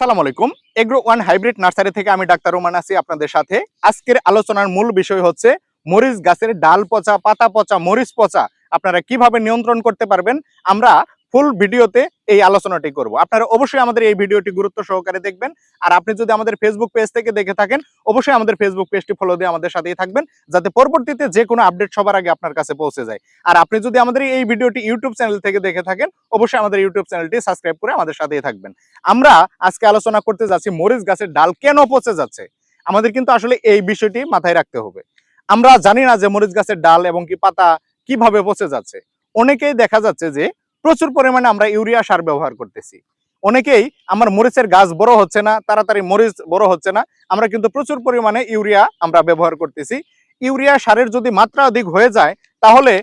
আসসালামু আলাইকুম। Agro one hybrid nursery থেকে আমি ডাক্তার রোমান আছি আপনাদের সাথে। আজকের আলোচনার মূল বিষয় হচ্ছে মরিচ গাছের ডাল পচা, পাতা পচা, মরিচ পচা। আপনারা কীভাবে নিয়ন্ত্রণ করতে পারবেন? আমরা ফুল ভিডিওতে এই আলোচনাটি করব। আপনারা অবশ্যই আমাদের এই ভিডিওটি গুরুত্ব সহকারে দেখবেন। আর আপনি যদি আমাদের ফেসবুক পেজ থেকে দেখে থাকেন, অবশ্যই আমাদের ফেসবুক পেজটি ফলো দিয়ে আমাদের সাথেই থাকবেন, যাতে পরবর্তীতে যে কোনো আপডেট সবার আগে আপনার কাছে পৌঁছে যায়। আর আপনি যদি আমাদের এই ভিডিওটি ইউটিউব চ্যানেল থেকে দেখে থাকেন, অবশ্যই আমাদের ইউটিউব চ্যানেলটি সাবস্ক্রাইব করে আমাদের সাথেই থাকবেন। আমরা আজকে আলোচনা করতে যাচ্ছি, মরিচ গাছের ডাল কেন পচে যাচ্ছে? আমাদের কিন্তু আসলে এই বিষয়টি মাথায় রাখতে হবে। আমরা জানি না যে মরিচ গাছের ডাল এবং কি পাতা কীভাবে পচে যাচ্ছে। অনেকেই দেখা যাচ্ছে যে প্রচুর পরিমাণে আমরা ইউরিয়া সার ব্যবহার করতেছি। অনেকেই আমার মরিচের গাছ বড় হচ্ছে না, তাড়াতাড়ি মরিচ বড় হচ্ছে না, আমরা কিন্তু প্রচুর পরিমাণে ইউরিয়া আমরা ব্যবহার করতেছি। ইউরিয়া সারের যদি মাত্রা অধিক হয়ে যায়, তাহলে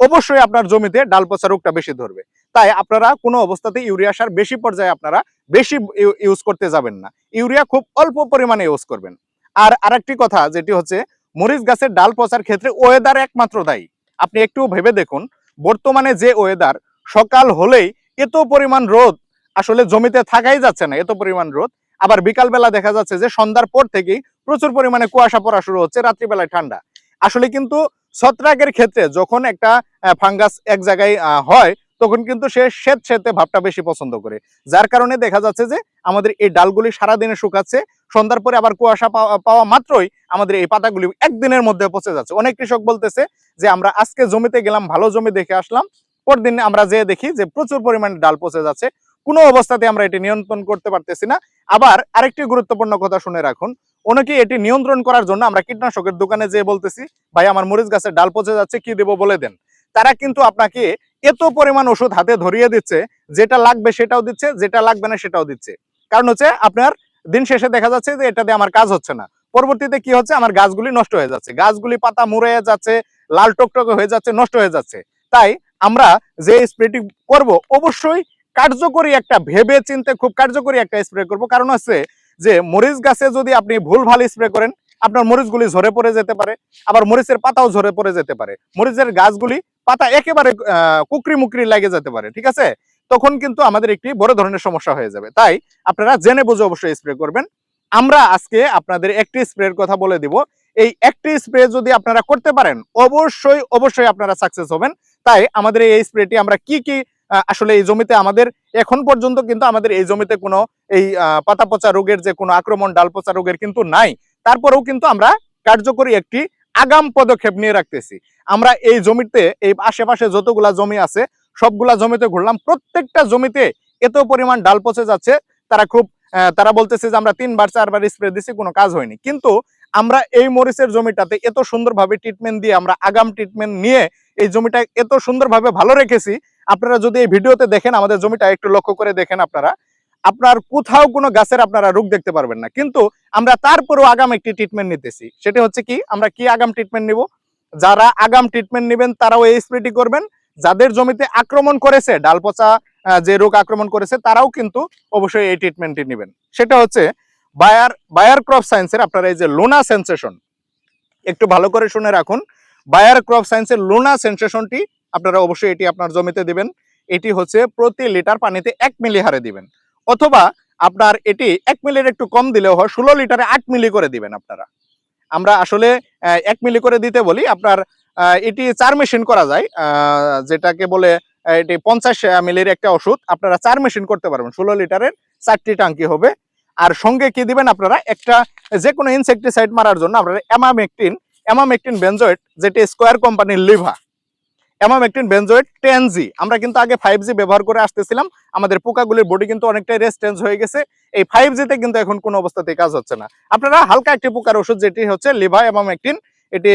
অবশ্যই আপনার জমিতে ডাল পচা রোগটা বেশি ধরবে। তাই আপনারা কোনো অবস্থাতে ইউরিয়া সার বেশি পর্যায়ে আপনারা বেশি ইউজ করতে যাবেন না। ইউরিয়া খুব অল্প পরিমাণে ইউজ করবেন। আর আরেকটি কথা যেটি হচ্ছে, মরিচ গাছের ডাল পচার ক্ষেত্রে ওয়েদার একমাত্র দায়ী। আপনি একটু ভেবে দেখুন, বর্তমানে যে ওয়েদার সকাল হলেই এত পরিমাণ রোদ, আসলে জমিতে থাকাই যাচ্ছে না, এত পরিমাণ রোদ। আবার বিকালবেলা দেখা যাচ্ছে যে সন্ধ্যার পর থেকেই প্রচুর পরিমাণে কুয়াশা পড়া শুরু হচ্ছে, রাত্রিবেলায় ঠান্ডা। আসলে কিন্তু ছত্রাকের ক্ষেত্রে যখন একটা ফাঙ্গাস এক জায়গায় হয়, তখন কিন্তু সে শ্বেত শ্বেতে ভাবটা বেশি পছন্দ করে। যার কারণে দেখা যাচ্ছে যে আমাদের এই ডালগুলি সারাদিনে শুকাচ্ছে, সন্ধ্যার পরে আবার কুয়াশা পাওয়া পাওয়া মাত্রই আমাদের এই পাতাগুলি একদিনের মধ্যে পচে যাচ্ছে। অনেক কৃষক বলতেছে যে, আমরা আজকে জমিতে গেলাম, ভালো জমি দেখে আসলাম পরদিন আমরা যে দেখি যে প্রচুর পরিমাণে ডাল পচে যাচ্ছে। কোনো অবস্থাতে আমরা এটি নিয়ন্ত্রণ করতে পারতেছি না। আবার আরেকটি গুরুত্বপূর্ণ কথা শুনে রাখুন অনেকে এটি নিয়ন্ত্রণ করার জন্য আমরা কীটনাশকের দোকানে যে বলতেছি, ভাই, আমার মরিচ গাছের ডাল পচে যাচ্ছে, কি দেবো বলে দেন। তারা কিন্তু আপনাকে এত পরিমাণ ওষুধ হাতে ধরিয়ে দিচ্ছে, যেটা লাগবে সেটাও দিচ্ছে, যেটা লাগবে না সেটাও দিচ্ছে। কারণ হচ্ছে আপনার দিন শেষে দেখা যাচ্ছে যে এটা দিয়ে আমার কাজ হচ্ছে না। পরবর্তীতে কি হচ্ছে? আমার গাছগুলি নষ্ট হয়ে যাচ্ছে। গাছগুলি পাতা মুড়ে যাচ্ছে, লাল টকটকে হয়ে যাচ্ছে, নষ্ট হয়ে যাচ্ছে। তাই আমরা যে স্প্রেটি করব, অবশ্যই কার্যকরী একটা ভেবে চিন্তে খুব কার্যকরী একটা স্প্রে করব। কারণ হচ্ছে যে মরিচ গাছে যদি আপনি ভুল ভালো স্প্রে করেন, আপনার মরিচগুলি ঝরে পড়ে যেতে পারে, আবার মরিচের পাতাও ঝরে পড়ে যেতে পারে। মরিচের গাছগুলি পাতা একেবারে কুকরি মুকরি লাগে যেতে পারে, ঠিক আছে? তখন কিন্তু আমাদের একটি বড় ধরনের সমস্যা হয়ে যাবে। তাই আপনারা জেনে বুঝে অবশ্যই স্প্রে করবেন। আমরা আজকে আপনাদের একটি স্প্রের কথা বলে দিব। এই একটি স্প্রে যদি আপনারা করতে পারেন, অবশ্যই অবশ্যই আপনারা সাকসেস হবেন। তাই আমাদের এই স্প্রেটি আমরা কি কি আসলে এই জমিতে আমাদের এখন পর্যন্ত কিন্তু আমাদের এই জমিতে কোনো এই পাতা পচা রোগের যে কোনো আক্রমণ ডাল পচা রোগের কিন্তু নাই। তারপরেও কিন্তু আমরা কার্যকরী একটি আগাম পদক্ষেপ নিয়ে রাখতেছি। আমরা এই জমিতে, এই আশেপাশে যতগুলা জমি আছে, সবগুলা জমিতে ঘুরলাম। প্রত্যেকটা জমিতে এত পরিমাণ ডাল পচে যাচ্ছে। তারা খুব তারা বলতেছে যে আমরা তিনবার, চারবার স্প্রে দিছি, কোনো কাজ হয়নি। কিন্তু আমরা এই মরিচের জমিটাতে এত সুন্দরভাবে ট্রিটমেন্ট দিয়ে আমরা আগাম ট্রিটমেন্ট নিয়ে এই জমিটা এত সুন্দরভাবে ভালো রেখেছি। আপনারা যদি এই ভিডিওতে দেখেন, আমাদের জমিটা একটু লক্ষ্য করে দেখেন আপনারা, আপনার কোথাও কোনো গাছের আপনারা রোগ দেখতে পারবেন না। কিন্তু আমরা তারপরেও আগাম একটি ট্রিটমেন্ট নিতেছি। সেটা হচ্ছে কি, আমরা কি আগাম ট্রিটমেন্ট নিব? যারা আগাম ট্রিটমেন্ট নেবেন, তারাও এই স্প্রেটি করবেন। যাদের জমিতে আক্রমণ করেছে, ডাল পচা যে রোগ আক্রমণ করেছে, তারাও কিন্তু অবশ্যই এই ট্রিটমেন্টটি নেবেন। সেটা হচ্ছে বায়ার বায়ার ক্রপ সায়েন্সের আপনারা এই যে লোনা সেন্সেশন একটু ভালো করে শুনে রাখুন। বায়ার ক্রপ সায়েন্সের লোনা সেন্সেশনটি আপনারা অবশ্যই এটি আপনার জমিতে দিবেন। এটি হচ্ছে প্রতি লিটার পানিতে এক মিলি হারে দিবেন। অথবা আপনার এটি এক মিলির একটু কম দিলেও হয়, ষোলো লিটারে আট মিলি করে দিবেন আপনারা। আমরা আসলে এক মিলি করে দিতে বলি, আপনার এটি চার মেশিন করা যায় যেটাকে বলে এটি পঞ্চাশ মিলির একটা ওষুধ, আপনারা চার মেশিন করতে পারবেন। ষোলো লিটারের চারটি টাঙ্কি হবে। আর সঙ্গে কি দিবেন আপনারা? একটা যে কোনো ইনসেকটিসাইড মারার জন্য আপনারা অ্যামামেকটিন অ্যামামেকটিন বেনজয়েট যেটি স্কোয়ার কোম্পানির Liva emamectin benzoate ten G আমরা কিন্তু আগে ফাইভ জি ব্যবহার করে আসতেছিলাম। আমাদের পোকাগুলির বডি কিন্তু অনেকটাই রেস্টেন্স হয়ে গেছে। এই ফাইভ জিতে কিন্তু এখন কোনো অবস্থাতেই কাজ হচ্ছে না। আপনারা হালকা একটি পোকার ওষুধ যেটি হচ্ছে লিভা অ্যামামেকটিন এটি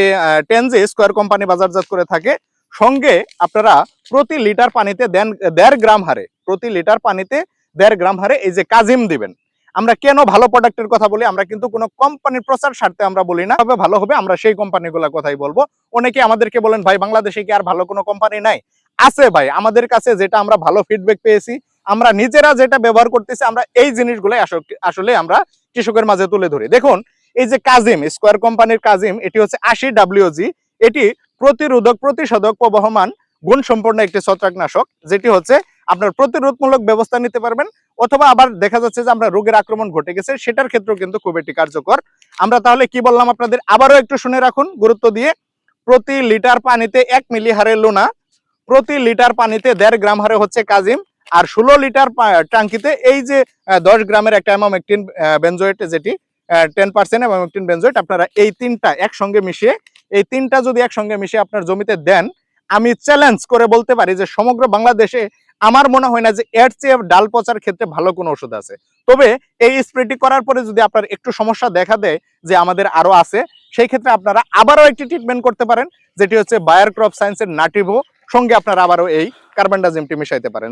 টেন জি স্কোয়ার কোম্পানি বাজারজাত করে থাকে। সঙ্গে আপনারা প্রতি লিটার পানিতে দেন, দেড় গ্রাম হারে, প্রতি লিটার পানিতে দেড় গ্রাম হারে এই যে কাজিম দিবেন। আমরা কেন ভালো প্রোডাক্টের কথা বলি, আমরা কিন্তু কোনো কোম্পানির প্রচার স্বার্থে আমরা বলি না। তবে ভালো হবে, আমরা সেই কোম্পানিগুলোর কথাই বলব। অনেকে আমাদেরকে বলেন, ভাই, বাংলাদেশে কি আর ভালো কোনো কোম্পানি নাই? আছে ভাই, আমাদের কাছে যেটা আমরা ভালো ফিডব্যাক পেয়েছি, আমরা নিজেরা যেটা ব্যবহার করতেছি, আমরা এই জিনিসগুলো আসলে আমরা কৃষকের মাঝে তুলে ধরি। দেখুন, এই যে কাজিম স্কোয়ার কোম্পানির কাজিম, এটি হচ্ছে আশি ডাব্লিউজি এটি প্রতিরোধক, প্রতিষেধক, প্রবহমান গুণ সম্পন্ন একটি ছত্রাকনাশক, যেটি হচ্ছে আপনার প্রতিরোধমূলক ব্যবস্থা নিতে পারবেন, অথবা আবার দেখা যাচ্ছে যে আমরা রোগের আক্রমণ ঘটে গেছে, সেটার ক্ষেত্রেও কিন্তু খুব একটি কার্যকর। আমরা তাহলে কি বললাম আপনাদের? আবারও একটু শুনে রাখুন, গুরুত্ব দিয়ে। প্রতি লিটার পানিতে এক মিলি হারে লোনা, প্রতি লিটার পানিতে দেড় গ্রাম হারে হচ্ছে কাজিম, আর ষোলো লিটার টাঙ্কিতে এই যে দশ গ্রামের একটা অ্যামামেকটিন বেনজোয়েট যেটি টেন পার্সেন্ট অ্যামামেকটিন বেনজোয়েট আপনারা এই তিনটা একসঙ্গে মিশিয়ে, এই তিনটা যদি একসঙ্গে মিশিয়ে আপনার জমিতে দেন, আমি চ্যালেঞ্জ করে বলতে পারি যে সমগ্র বাংলাদেশে আমার মনে হয় না যে এর চেয়ে ডাল পচার ক্ষেত্রে ভালো কোনো ওষুধ আছে। তবে এই স্প্রেটি করার পরে যদি আপনার একটু সমস্যা দেখা দেয় যে আমাদের আরও আছে, সেই ক্ষেত্রে আপনারা আবারও একটি ট্রিটমেন্ট করতে পারেন, যেটি হচ্ছে বায়ার ক্রপ সায়েন্সের নাটিভো সঙ্গে আপনারা আবারও এই কার্বনডাজিমটি মিশাইতে পারেন।